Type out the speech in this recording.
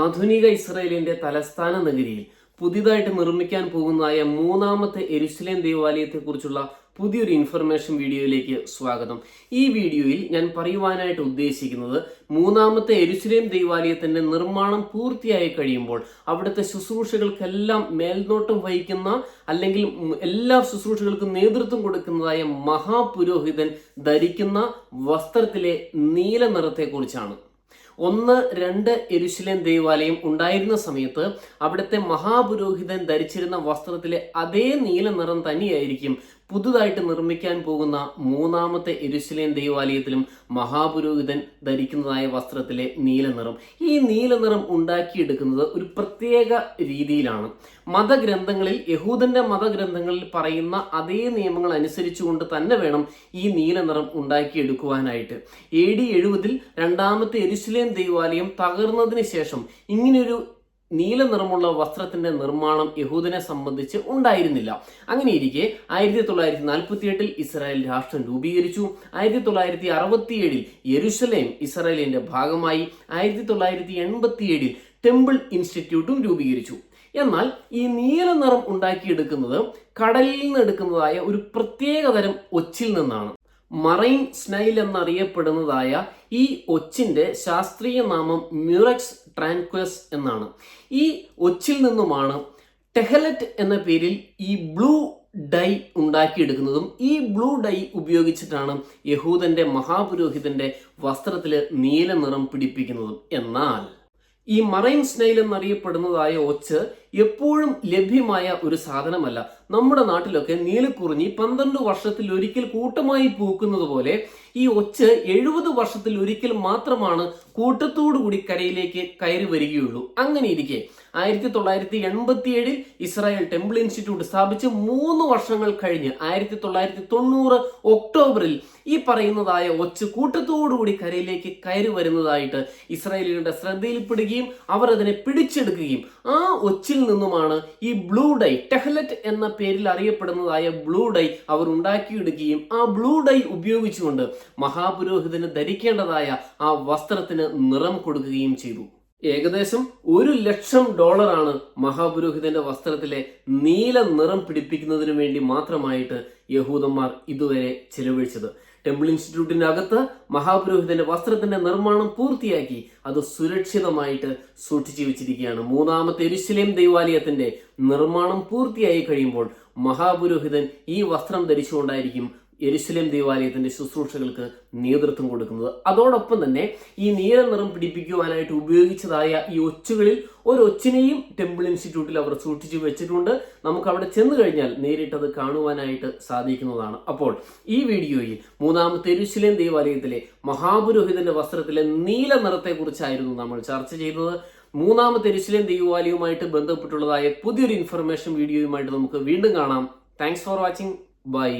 ആധുനിക ഇസ്രയേലിന്റെ തലസ്ഥാന നഗരിയിൽ പുതിയതായിട്ട് നിർമ്മിക്കാൻ പോകുന്നതായ മൂന്നാമത്തെ എരുസലേം ദേവാലയത്തെക്കുറിച്ചുള്ള പുതിയൊരു ഇൻഫർമേഷൻ വീഡിയോയിലേക്ക് സ്വാഗതം. ഈ വീഡിയോയിൽ ഞാൻ പറയുവാനായിട്ട് ഉദ്ദേശിക്കുന്നത് മൂന്നാമത്തെ എരുസലേം ദേവാലയത്തിന്റെ നിർമ്മാണം പൂർത്തിയായി കഴിയുമ്പോൾ അവിടുത്തെ ശുശ്രൂഷകൾക്കെല്ലാം മേൽനോട്ടം വഹിക്കുന്ന അല്ലെങ്കിൽ എല്ലാ ശുശ്രൂഷകൾക്കും നേതൃത്വം കൊടുക്കുന്നതായ മഹാപുരോഹിതൻ ധരിക്കുന്ന വസ്ത്രത്തിലെ നീല നിറത്തെക്കുറിച്ചാണ്. ഒന്ന് രണ്ട് എരുശിലേം ദേവാലയം ഉണ്ടായിരുന്ന സമയത്ത് അവിടുത്തെ മഹാപുരോഹിതൻ ധരിച്ചിരുന്ന വസ്ത്രത്തിലെ അതേ നീല നിറം തന്നെയായിരിക്കും പുതുതായിട്ട് നിർമ്മിക്കാൻ പോകുന്ന മൂന്നാമത്തെ എരുശലേം ദേവാലയത്തിലും മഹാപുരോഹിതൻ ധരിക്കുന്നതായ വസ്ത്രത്തിലെ നീലനിറം. ഈ നീല നിറം ഉണ്ടാക്കിയെടുക്കുന്നത് ഒരു പ്രത്യേക രീതിയിലാണ്. മതഗ്രന്ഥങ്ങളിൽ യഹൂദന്റെ മതഗ്രന്ഥങ്ങളിൽ പറയുന്ന അതേ നിയമങ്ങൾ അനുസരിച്ചുകൊണ്ട് തന്നെ വേണം ഈ നീല നിറം ഉണ്ടാക്കിയെടുക്കുവാനായിട്ട്. എ ഡി എഴുപതിൽ രണ്ടാമത്തെ എരുസലേം ദേവാലയം തകർന്നതിന് ശേഷം ഇങ്ങനെയൊരു നീല നിറമുള്ള വസ്ത്രത്തിന്റെ നിർമ്മാണം യഹൂദനെ സംബന്ധിച്ച് ഉണ്ടായിരുന്നില്ല. അങ്ങനെ ഇരിക്കെ ആയിരത്തി തൊള്ളായിരത്തി നാൽപ്പത്തി എട്ടിൽ ഇസ്രായേൽ രാഷ്ട്രം രൂപീകരിച്ചു. ആയിരത്തി തൊള്ളായിരത്തി അറുപത്തിയേഴിൽ യെരുസലേം ഇസ്രായേലിന്റെ ഭാഗമായി. ആയിരത്തി തൊള്ളായിരത്തി എൺപത്തി ഏഴിൽ ടെമ്പിൾ ഇൻസ്റ്റിറ്റ്യൂട്ടും രൂപീകരിച്ചു. എന്നാൽ ഈ നീല നിറം ഉണ്ടാക്കിയെടുക്കുന്നത് കടലിൽ നിന്ന് എടുക്കുന്നതായ ഒരു പ്രത്യേകതരം ഒച്ചിൽ നിന്നാണ്. മറൈൻ സ്നൈൽ എന്നറിയപ്പെടുന്നതായ ഈ ഒച്ചിന്റെ ശാസ്ത്രീയ നാമം മ്യൂറക്സ് ട്രാൻക്വസ് എന്നാണ്. ഈ ഒച്ചിൽ നിന്നുമാണ് ടെഹലറ്റ് എന്ന പേരിൽ ഈ ബ്ലൂ ഡൈ ഉണ്ടാക്കിയെടുക്കുന്നതും ഈ ബ്ലൂ ഡൈ ഉപയോഗിച്ചിട്ടാണ് യഹൂദന്റെ മഹാപുരോഹിതന്റെ വസ്ത്രത്തിൽ നീല നിറം പിടിപ്പിക്കുന്നതും. എന്നാൽ ഈ മറൈൻ സ്നൈൽ എന്നറിയപ്പെടുന്നതായ ഒച്ച് എപ്പോഴും ലഭ്യമായ ഒരു സാധനമല്ല. നമ്മുടെ നാട്ടിലൊക്കെ നീലക്കുറിഞ്ഞി പന്ത്രണ്ട് വർഷത്തിൽ ഒരിക്കൽ കൂട്ടമായി പൂക്കുന്നത് പോലെ ഈ ഒച്ച് എഴുപത് വർഷത്തിൽ ഒരിക്കൽ മാത്രമാണ് കൂട്ടത്തോടു കൂടി കരയിലേക്ക് കയറി വരികയുള്ളൂ. അങ്ങനെ ഇരിക്കെ ആയിരത്തി തൊള്ളായിരത്തി എൺപത്തി ഏഴിൽ ഇസ്രായേൽ ടെമ്പിൾ ഇൻസ്റ്റിറ്റ്യൂട്ട് സ്ഥാപിച്ച് മൂന്ന് വർഷങ്ങൾ കഴിഞ്ഞ് ആയിരത്തി തൊള്ളായിരത്തി തൊണ്ണൂറ് ഒക്ടോബറിൽ ഈ പറയുന്നതായ ഒച്ച് കൂട്ടത്തോടുകൂടി കരയിലേക്ക് കയറി വരുന്നതായിട്ട് ഇസ്രായേലുകളുടെ ശ്രദ്ധയിൽപ്പെടുകയും അവർ അതിനെ പിടിച്ചെടുക്കുകയും ആ ഒച്ചിൽ നിന്നുമാണ് ഈ ബ്ലൂ ഡൈ ടെഹ്ലറ്റ് എന്ന പേരിൽ അറിയപ്പെടുന്നതായ ബ്ലൂ ഡൈ അവർ ഉണ്ടാക്കിയെടുക്കുകയും ആ ബ്ലൂ ഡൈ ഉപയോഗിച്ചുകൊണ്ട് മഹാപുരോഹിതന് ധരിക്കേണ്ടതായ ആ വസ്ത്രത്തിന് നിറം കൊടുക്കുകയും ചെയ്തു. ഏകദേശം ഒരു ലക്ഷം ഡോളറാണ് മഹാപുരോഹിതന്റെ വസ്ത്രത്തിലെ നീല നിറം പിടിപ്പിക്കുന്നതിന് വേണ്ടി മാത്രമായിട്ട് യഹൂദന്മാർ ഇതുവരെ ചെലവഴിച്ചത്. ടെമ്പിൾ ഇൻസ്റ്റിറ്റ്യൂട്ടിന്റെ അകത്ത് മഹാപുരോഹിതന്റെ വസ്ത്രത്തിന്റെ നിർമ്മാണം പൂർത്തിയാക്കി അത് സുരക്ഷിതമായിട്ട് സൂക്ഷിച്ചു വെച്ചിരിക്കുകയാണ്. മൂന്നാമത്തെ എരുശലേം ദൈവാലയത്തിന്റെ നിർമ്മാണം പൂർത്തിയായി കഴിയുമ്പോൾ മഹാപുരോഹിതൻ ഈ വസ്ത്രം ധരിച്ചുകൊണ്ടായിരിക്കും എരുസലേം ദേവാലയത്തിന്റെ ശുശ്രൂഷകൾക്ക് നേതൃത്വം കൊടുക്കുന്നത്. അതോടൊപ്പം തന്നെ ഈ നീല നിറം പിടിപ്പിക്കുവാനായിട്ട് ഉപയോഗിച്ചതായ ഈ ഒച്ചുകളിൽ ഒരു ഒച്ചിനെയും ടെമ്പിൾ ഇൻസ്റ്റിറ്റ്യൂട്ടിൽ അവർ സൂക്ഷിച്ചു വെച്ചിട്ടുണ്ട്. നമുക്ക് അവിടെ ചെന്ന് കഴിഞ്ഞാൽ നേരിട്ടത് കാണുവാനായിട്ട് സാധിക്കുന്നതാണ്. അപ്പോൾ ഈ വീഡിയോയിൽ മൂന്നാമത്തെ എരുസലേം ദേവാലയത്തിലെ മഹാപുരോഹിതന്റെ വസ്ത്രത്തിലെ നീല നിറത്തെക്കുറിച്ചായിരുന്നു നമ്മൾ ചർച്ച ചെയ്തത്. മൂന്നാമത്തെ എരുസലേം ദേവാലയവുമായിട്ട് ബന്ധപ്പെട്ടുള്ളതായ പുതിയൊരു ഇൻഫർമേഷൻ വീഡിയോയുമായിട്ട് നമുക്ക് വീണ്ടും കാണാം. Thanks for watching bye